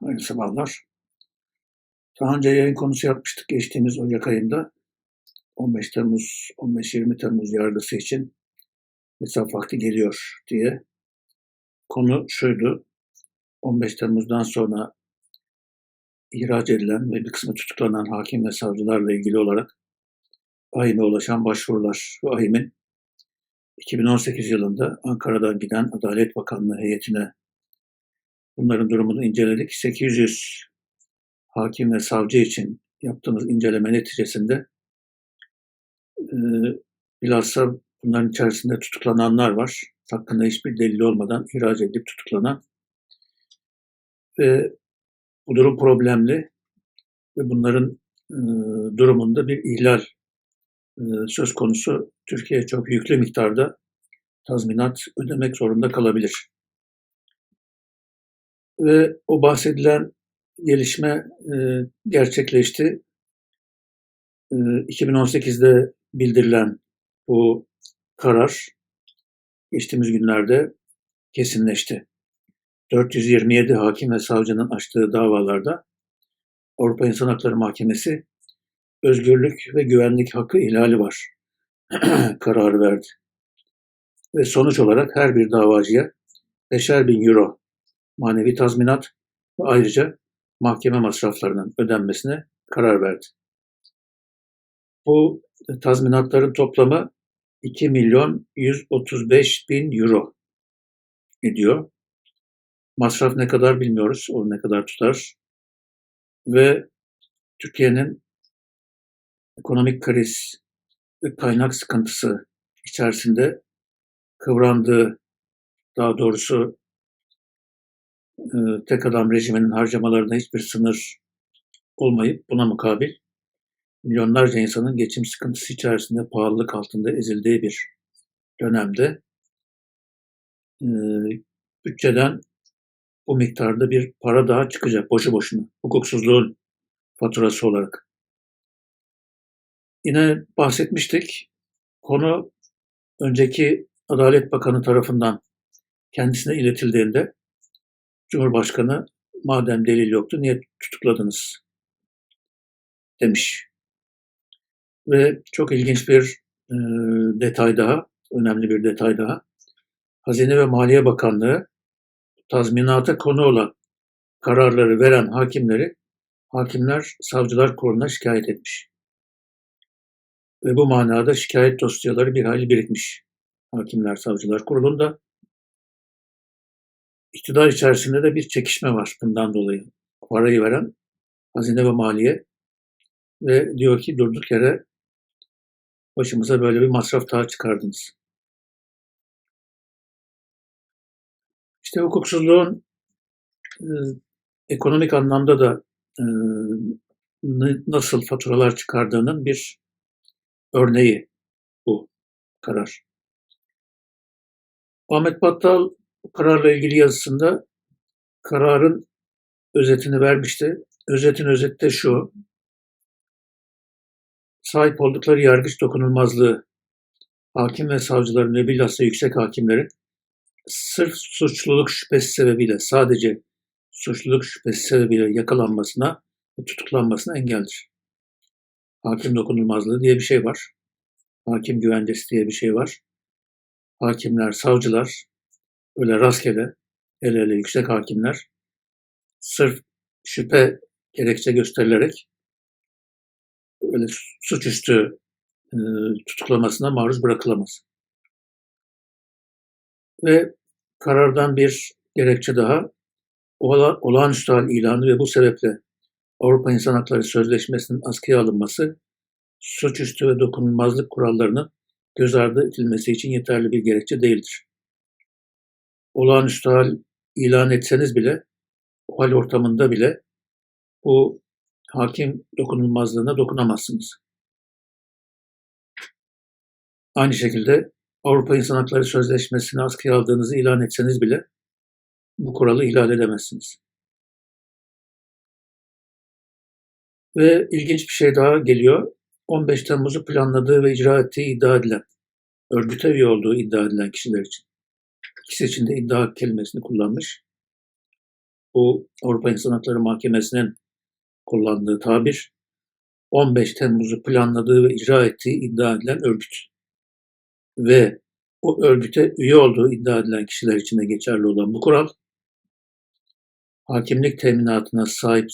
Hayırlı sabahlar. Daha önce yayın konusu yapmıştık geçtiğimiz Ocak ayında. 15 Temmuz, 15-20 Temmuz yargısı için hesap vakti geliyor diye. Konu şuydu. 15 Temmuz'dan sonra ihraç edilen ve bir kısmı tutuklanan hakim ve savcılarla ilgili olarak AİM'e ulaşan başvurular ve AİM'in 2018 yılında Ankara'dan giden Adalet Bakanlığı heyetine bunların durumunu inceledik. 800 hakim ve savcı için yaptığımız inceleme neticesinde e, bilhassa bunların içerisinde tutuklananlar var. Hakkında hiçbir delil olmadan ihraç edilip tutuklanan ve bu durum problemli ve bunların e, durumunda bir ihlal e, söz konusu. Türkiye çok yüklü miktarda tazminat ödemek zorunda kalabilir. Ve o bahsedilen gelişme e, gerçekleşti. E, 2018'de bildirilen bu karar geçtiğimiz günlerde kesinleşti. 427 hakim ve savcının açtığı davalarda Avrupa İnsan Hakları Mahkemesi özgürlük ve güvenlik hakkı ihlali var kararı verdi. Ve sonuç olarak her bir davacıya 5'er bin euro manevi tazminat ve ayrıca mahkeme masraflarının ödenmesine karar verdi. Bu tazminatların toplamı 2 milyon 135 bin euro ediyor. Masraf ne kadar bilmiyoruz, o ne kadar tutar. Ve Türkiye'nin ekonomik kriz ve kaynak sıkıntısı içerisinde kıvrandığı, daha doğrusu e, tek adam rejiminin harcamalarında hiçbir sınır olmayıp buna mukabil milyonlarca insanın geçim sıkıntısı içerisinde pahalılık altında ezildiği bir dönemde e, bütçeden bu miktarda bir para daha çıkacak boşu boşuna. Hukuksuzluğun faturası olarak. Yine bahsetmiştik. Konu önceki Adalet Bakanı tarafından kendisine iletildiğinde Cumhurbaşkanı madem delil yoktu niye tutukladınız demiş. Ve çok ilginç bir e, detay daha, önemli bir detay daha. Hazine ve Maliye Bakanlığı tazminata konu olan kararları veren hakimleri Hakimler Savcılar Kurulu'na şikayet etmiş. Ve bu manada şikayet dosyaları bir hayli birikmiş. Hakimler Savcılar Kurulu'nda iktidar içerisinde de bir çekişme var bundan dolayı. Parayı veren Hazine ve Maliye ve diyor ki durduk yere başımıza böyle bir masraf daha çıkardınız. İşte hukuksuzluğun e, ekonomik anlamda da e, nasıl faturalar çıkardığının bir örneği bu karar. Ahmet Battal bu kararla ilgili yazısında kararın özetini vermişti. Özetin özette şu. Sahip oldukları yargıç dokunulmazlığı hakim ve savcıların ve bilhassa yüksek hakimlerin sırf suçluluk şüphesi sebebiyle sadece suçluluk şüphesi sebebiyle yakalanmasına ve tutuklanmasına engeldir. Hakim dokunulmazlığı diye bir şey var. Hakim güvencesi diye bir şey var. Hakimler, savcılar öyle rastgele, hele hele yüksek hakimler sırf şüphe gerekçe gösterilerek öyle suçüstü e, tutuklamasına maruz bırakılamaz. Ve karardan bir gerekçe daha ola, olağanüstü hal ilanı ve bu sebeple Avrupa İnsan Hakları Sözleşmesi'nin askıya alınması suçüstü ve dokunulmazlık kurallarının göz ardı edilmesi için yeterli bir gerekçe değildir olağanüstü hal ilan etseniz bile, o hal ortamında bile bu hakim dokunulmazlığına dokunamazsınız. Aynı şekilde Avrupa İnsan Hakları Sözleşmesi'ni askıya aldığınızı ilan etseniz bile bu kuralı ihlal edemezsiniz. Ve ilginç bir şey daha geliyor. 15 Temmuz'u planladığı ve icra ettiği iddia edilen, örgüte üye olduğu iddia edilen kişiler için. İkisi için iddia kelimesini kullanmış. bu Avrupa İnsan Hakları Mahkemesi'nin kullandığı tabir 15 Temmuz'u planladığı ve icra ettiği iddia edilen örgüt. Ve o örgüte üye olduğu iddia edilen kişiler için de geçerli olan bu kural, hakimlik teminatına sahip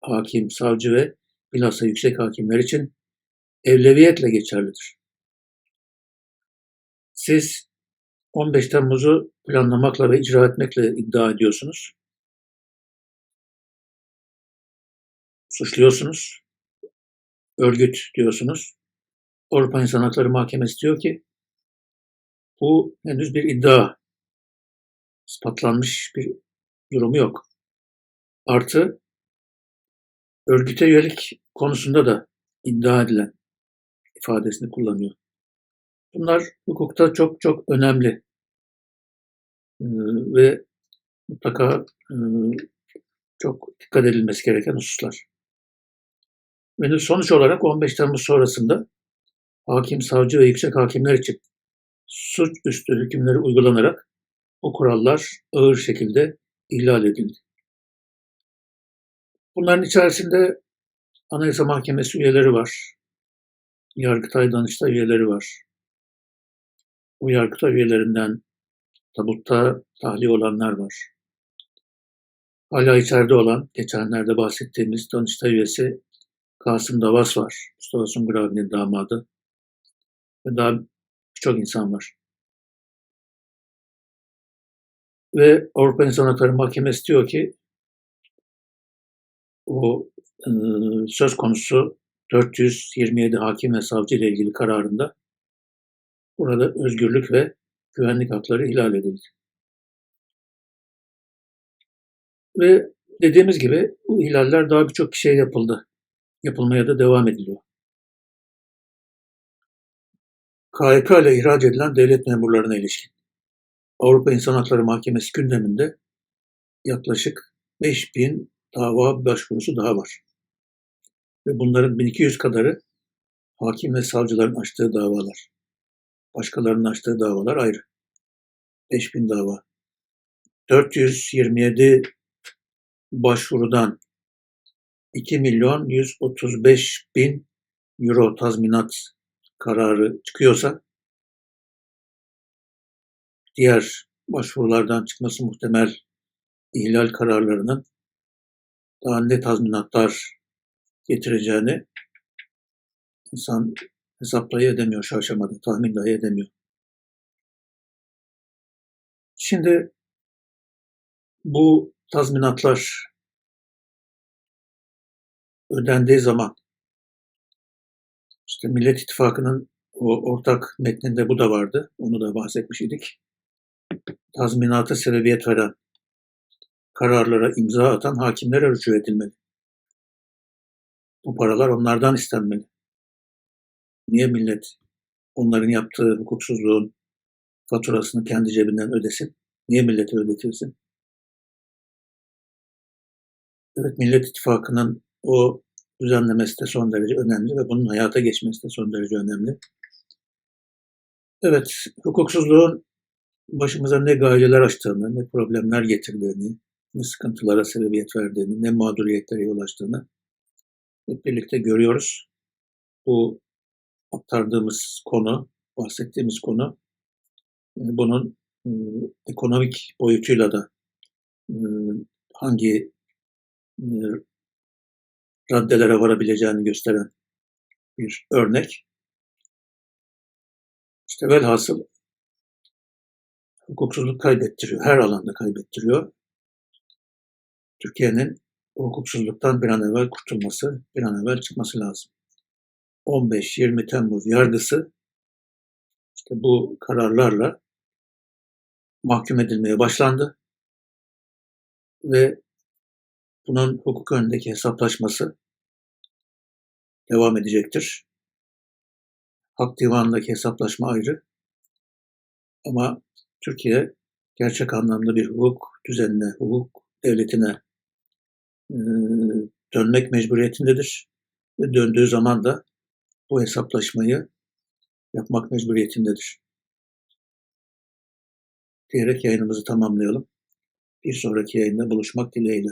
hakim, savcı ve bilhassa yüksek hakimler için evleviyetle geçerlidir. Siz 15 Temmuz'u planlamakla ve icra etmekle iddia ediyorsunuz. Suçluyorsunuz. Örgüt diyorsunuz. Avrupa İnsan Hakları Mahkemesi diyor ki bu henüz bir iddia. ispatlanmış bir durumu yok. Artı örgüte üyelik konusunda da iddia edilen ifadesini kullanıyor. Bunlar hukukta çok çok önemli ee, ve mutlaka e, çok dikkat edilmesi gereken hususlar. Ve sonuç olarak 15 Temmuz sonrasında hakim, savcı ve yüksek hakimler için suçüstü hükümleri uygulanarak o kurallar ağır şekilde ihlal edildi. Bunların içerisinde Anayasa Mahkemesi üyeleri var. Yargıtay Danıştay üyeleri var. Bu Yargıtay üyelerinden tabutta tahliye olanlar var. Hala içeride olan, geçenlerde bahsettiğimiz Danıştay üyesi Kasım Davas var. Mustafa Sungur abinin damadı. Ve daha birçok insan var. Ve Avrupa İnsan Hakları Mahkemesi diyor ki o söz konusu 427 hakim ve savcı ile ilgili kararında burada özgürlük ve güvenlik hakları ihlal edildi. Ve dediğimiz gibi bu ihlaller daha birçok kişiye yapıldı. Yapılmaya da devam ediliyor. KHK ile ihraç edilen devlet memurlarına ilişkin Avrupa İnsan Hakları Mahkemesi gündeminde yaklaşık 5000 dava başvurusu daha var. Ve bunların 1200 kadarı hakim ve savcıların açtığı davalar. Başkalarının açtığı davalar ayrı. 5000 dava. 427 başvurudan 2 milyon 135 bin euro tazminat kararı çıkıyorsa diğer başvurulardan çıkması muhtemel ihlal kararlarının daha ne tazminatlar getireceğini insan hesaplayı edemiyor şu aşamada, tahmin dahi edemiyor. Şimdi bu tazminatlar ödendiği zaman işte Millet İttifakı'nın o ortak metninde bu da vardı. Onu da bahsetmiş idik. Tazminata sebebiyet veren kararlara imza atan hakimlere rücu edilmeli. Bu paralar onlardan istenmeli. Niye millet onların yaptığı hukuksuzluğun faturasını kendi cebinden ödesin? Niye millete ödetilsin? Evet Millet İttifakı'nın o düzenlemesi de son derece önemli ve bunun hayata geçmesi de son derece önemli. Evet, hukuksuzluğun başımıza ne gaileler açtığını, ne problemler getirdiğini, ne sıkıntılara sebebiyet verdiğini, ne mağduriyetlere yol açtığını hep birlikte görüyoruz. Bu aktardığımız konu, bahsettiğimiz konu e, bunun e, ekonomik boyutuyla da e, hangi e, raddelere varabileceğini gösteren bir örnek. İşte velhasıl hukuksuzluk kaybettiriyor. Her alanda kaybettiriyor. Türkiye'nin hukuksuzluktan bir an evvel kurtulması, bir an evvel çıkması lazım. 15-20 Temmuz yargısı işte bu kararlarla mahkum edilmeye başlandı ve bunun hukuk önündeki hesaplaşması devam edecektir. Hak divanındaki hesaplaşma ayrı. Ama Türkiye gerçek anlamda bir hukuk düzenine, hukuk devletine e, dönmek mecburiyetindedir. Ve döndüğü zaman da bu hesaplaşmayı yapmak mecburiyetindedir. Diyerek yayınımızı tamamlayalım. Bir sonraki yayında buluşmak dileğiyle.